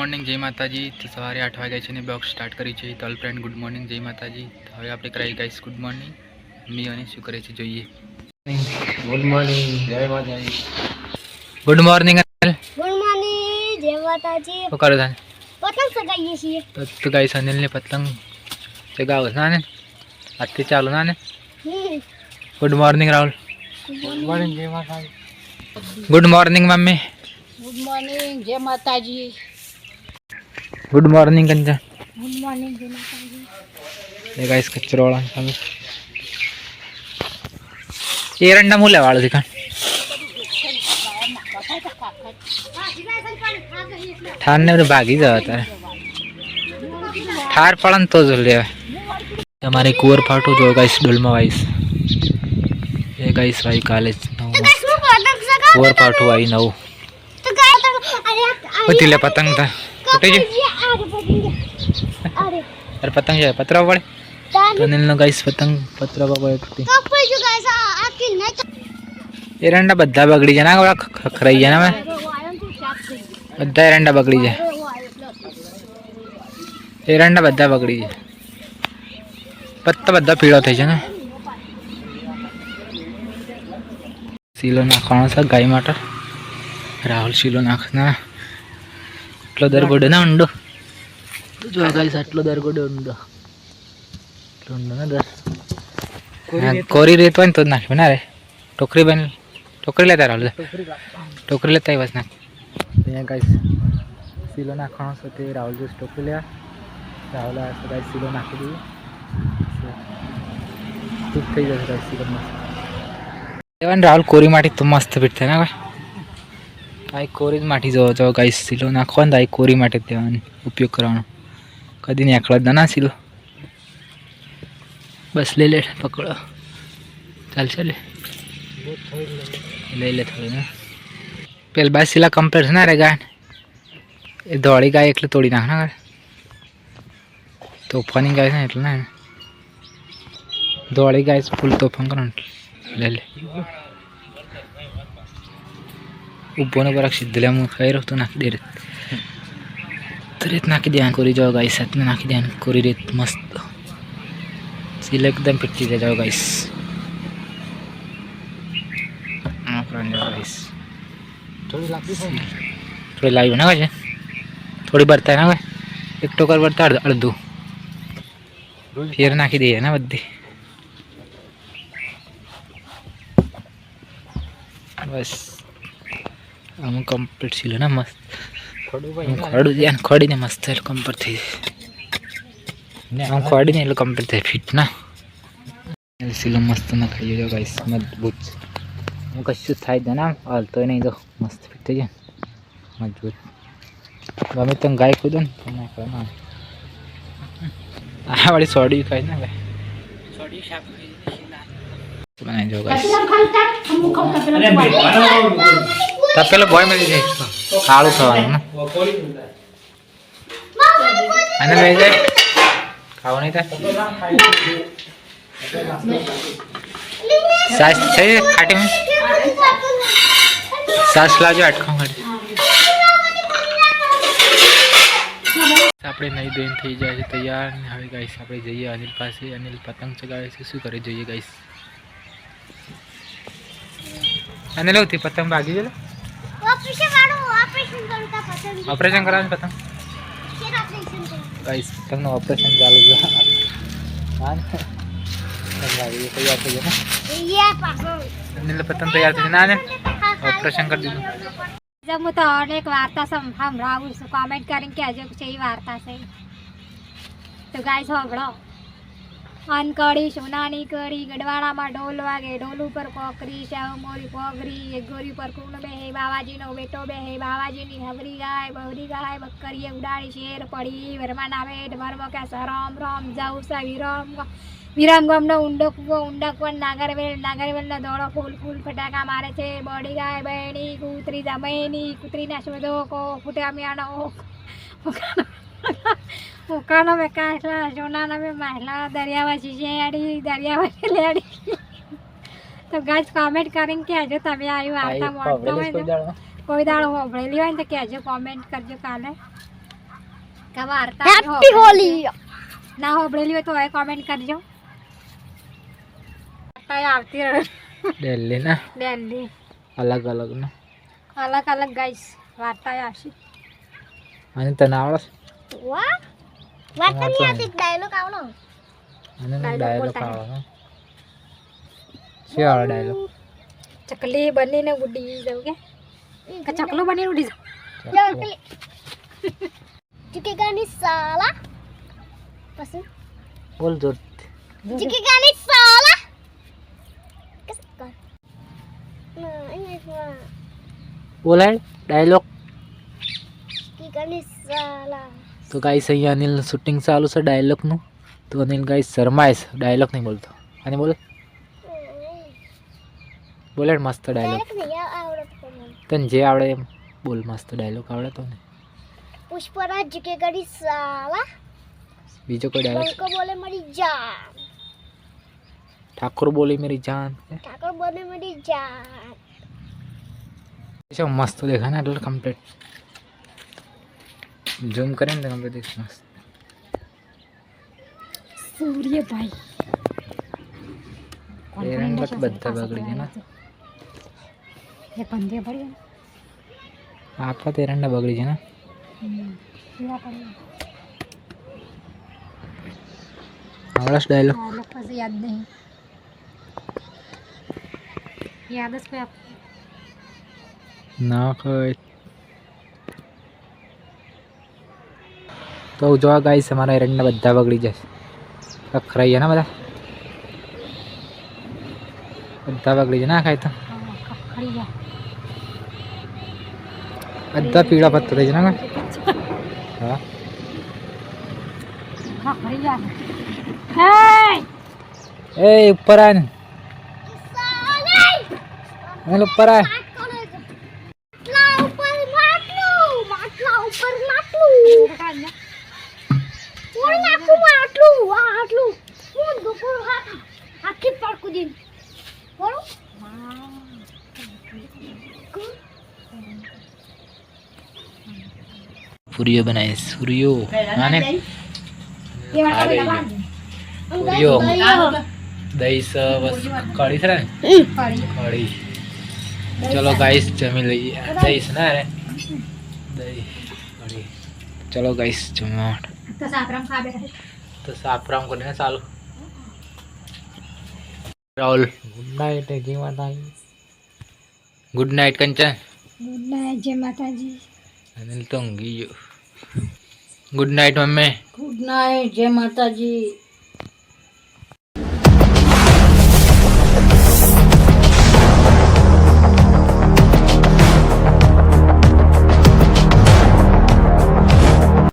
Morning જય માતાજી. તો સવારે આઠ વાગ્યા છે ને બ્લોગ સ્ટાર્ટ કરી છે. તો ફ્રેન્ડ ગુડ મોર્નિંગ જય માતાજી. તો હવે આપણે કરાવી ગાઈસ ગુડ મોર્નિંગ. મી અને શું કરે છે જોઈએ. ગુડ મોર્નિંગ જય માતાજી. Good morning Anil. Good morning જય માતાજી. શું કરો તાને પતંગ સગાઈએ છીએ. તો તું ગાઈસ અનિલને પતંગ સગાવો ના ને આજથી ચાલુ ના ને good morning Rahul. Good morning. જય માતાજી. Good morning mummy. Good morning જય માતાજી. ગુડ મોર્નિંગ કંચા ગુડ મોર્નિંગ એ ગાઈસ કચરો વાળા સામે એરંડા મૂલ્ય વાળો કાં ઠાર ને ભાગી જવા તારે ઠાર પડે તો જ લેવાય તમારે કુંવર ફાટું જો ગાઈસ ડોલમાં વાઈસ એ ગાઈસ ભાઈ કાલે કુંવર ફાટું આવી નવું પતી લે પતંગ તા તૂટી ગઈ અરે. પતંગ જાય પતરા પડે અનિલ નો ગાઈસ પતંગ પતરા પડે તૂટી એરંડા બધા બગડી જાય. ના ખખરાઈ જાય ને મે બધા એરંડા બગડી જાય. એરંડા બધા બગડી જાય. પત્તા બધા પીળો થઈ જાય ને. શીલો નાખવાનો છે ગાય માટે. રાહુલ શીલો નાખના એટલો દરગોડો ના ઊંડો જો ગાઈસ આટલો દરગોડો ઊંડો. એટલો ઊંડો ના દર. કોરી રેત હોય ને તો જ નાખ્યું ના રે. ટોકરી બની ટોકરી લેતા રાહુલ ટોકરી લેતા આવ્યા નાખ અહીંયા ગાઈસ શીલો નાખવાનો છે તે રાહુલ જો ટોકરી લેવા. રાહુલ આવે ગાઈસ શીલો નાખી દઈએ. ખૂબ થઈ જશે ગાઈસ શીલો મસ્ત. લેવાનું રાહુલ કોરી માટી તો મસ્ત ફિટ થાય ને ભાઈ. આ કોરી જ માટી જવો છો ગાઈસ શીલો નાખવા ને તો આ કોરી માટે જ દેવાની ઉપયોગ કરવાનો. કદી ને આખલા જ ના શીલો બસ લઈ લે પકડો. ચાલશે લે. લઈ લે થોડી ને. પેલી બાર સિલા કમ્પ્લીટ ના રે ગાય એ દોડી ગાય એટલે તોડી નાખ ના તોફાની ગાય છે એટલે ના દોડી ગાય ફૂલ તોફાન કરો લે લે. ઊભો ને બરાક સીધે લે હું ખાઈ રહ્યો તો નાખી દે તો રેત નાખી દે કોરી જાઓ ગાઈસ સાથે નાખી દે કોરી રેત મસ્ત સીલ એકદમ પીટી દે જાઓ ગાઈસ આ પ્રાણ જાઓ ગાઈસ થોડી લાગતી છે ને થોડી લાવી ના છે થોડી બરતા ના હોય એક ટોકર બરતા અડધ- અડધું ફેર નાખી દઈએ ને બધી બસ આમ કમ્પ્લીટ સીલો ને મસ્ત થોડું આમ ખોડું જાય ને ખોડીને મસ્ત એટલે કમ્પ્લીટ થઈ જાય. આમ ખોડીને એટલે કમ્પ્લીટ થાય ફિટ ના. સિલો સીલો મસ્ત ના ખાઈ જાય ગાઈસ મજબૂત. હું કશું થાય જ ને હાલતો નહીં તો મસ્ત ફિટ થઈ જાય. મજબૂત. ગમે તમે ગાય કૂદો ને તો ના કરે ના આ વાળી સોડી ખાઈ ને ગાય સોડી શાક બનાવી જો ગાઈસ. તપેલો બોય મળી જાય. કાળું ખાવાનું અને લઈ જાય ખાવું નહીં થાય? સાસ થઈ ખાટી સાસ લાવજો અટકો ખાટી. આપણે નહીં બેન થઈ જાય છે તૈયાર. ને હવે ગાઈસ આપણે જઈએ અનિલ પાસે. અનિલ પતંગ ચગાવે છે. શું કરે જોઈએ ગાઈસ? અનિલ પતંગ ભાગી ગયેલો ઓપરેશન વાળો ઓપરેશન કરું તા પતંગ. ઓપરેશન કરાવવાનું પતંગ? શેર ઓપરેશન કરું ગાઈસ પતંગનું ઓપરેશન ચાલુ છે? તૈયાર થઈ જાય ને? પતંગ તૈયાર થઈ ના ને. ઓપરેશન કરી દીધું. હું તો અનેક વાર્તા સંભળાવું છું. કોમેન્ટ કરીને કહેજો કે એ વાર્તા છે. તો ગાય સાંભળો અનકડી સોનાની કડી ગઢવાડામાં ઢોલ વાગે, ઢોલ ઉપર કોકરી સેવ મોરી કોગરી એક ગોરી પર કુંડ બેહે, બાવાજીનો બેટો બેહે, બાવાજીની હવરી ગાય, બહરી ગાય, બકરીએ ઉડાડી શેર પડી વરમાં નામે ઢમરમો કે સરમ રમ જાઉં સા વિરમ વિરમ ગમનો ઊંડો કૂવો, ઊંડા કુવા નાગરવેલ, નાગરવેલનો દોડો ફૂલ ફૂલ ફટાકા મારે છે બળી ગાય બહેણી કૂતરી જમૈની, કૂતરીના શોધો કો, ફૂટ્યા ઉકાનો મેં કાંઠલા સોનાના મેં માહલા દરિયાવાસી શેડી દરિયાવાસી લેડી તો ગાજ કોમેન્ટ કરીને કહેજો તમે આવ્યું આવતા મોડતો હોય કોઈ દાડો હોભળેલી હોય ને તો કહેજો કોમેન્ટ કરજો કાલે. કે વાર્તા હેપી હોલી ના હોભળેલી હોય તો એ કોમેન્ટ કરજો. તાય આવતી રહે. દિલ્હી ના દિલ્હી. અલગ અલગ ના અલગ અલગ ગાઈસ વાર્તા આવશે. અને તને આવડે વાહ વાત નહીં આતી ડાયલોગ આવડો અને ડાયલોગ આવડે હે? શું આવડે ડાયલોગ ચકલી બનીને ઉડી જવું કે કે ચકલું બનીને ઉડી જાવ જાઓ પેલી ચૂકેગા ની સાલા પછી બોલ જોર ચૂકેગા ની સાલા કસ કર બોલાય ડાયલોગ ચૂકેગા ની સાલા તો ગાઈસ અહીંયા અનિલ શૂટિંગ ચાલુ છે ડાયલોગનું તો અનિલ ગાઈસ શરમાઈશ ડાયલોગ નહીં બોલતો. અને બોલ. બોલે મસ્ત ડાયલોગ તને જે આવડે એમ બોલ મસ્ત ડાયલોગ આવડે તો ને પુષ્પરાજ કે સાલા. બીજો કોઈ ડાયલોગ બંકો બોલે મરી જા ઠાકોર બોલી મારી જાન. ઠાકોર બોલે મરી જાન. મસ્ત દેખાય ને એટલે કમ્પ્લીટ ઝૂમ કરીને તમે દેખ મસ્ત સૂર્યભાઈ એરંડા તો બધા બગડી ગયા ને એ પડી આખા તો એરંડા બગડી છે ને આવડે ડાયલોગ પછી યાદ નહીં યાદ જ કોઈ આપ ના કઈ તો જોવા ગાઈસ અમારા એરંડા બધા બગડી જશે. કખરાઈ ગયા ને બધા? બધા બગડી જાય. ના ખાય તો? બધા પીળા પત્તા થઈ જાય ને એ, ઉપર આય ને. ઉપર આય. ઉપર માટલું. કોણ નાખું માટલું આ આટલું હું દુપર હાથ પડકું દીન બોલો પૂરીઓ બનાવી સૂર્યો આને એ વાળા આ બધા પૂરીઓ દહીં. દહીં સ બસ કઢી છે ને? કઢી. ચલો ગાઈસ જમી લઈએ. દહીં છે ને દહીં કઢી. ચલો ગાઈસ જમવા માટે તો સાપરામ ખા બેઠા તો સાફરામ કરીને ચાલુ રાહુલ ગુડ નાઇટ જી માતા good night Kanchan good night જય માતાજી અનિલ તો ઊંઘી ગયો good night mummy good night જય માતાજી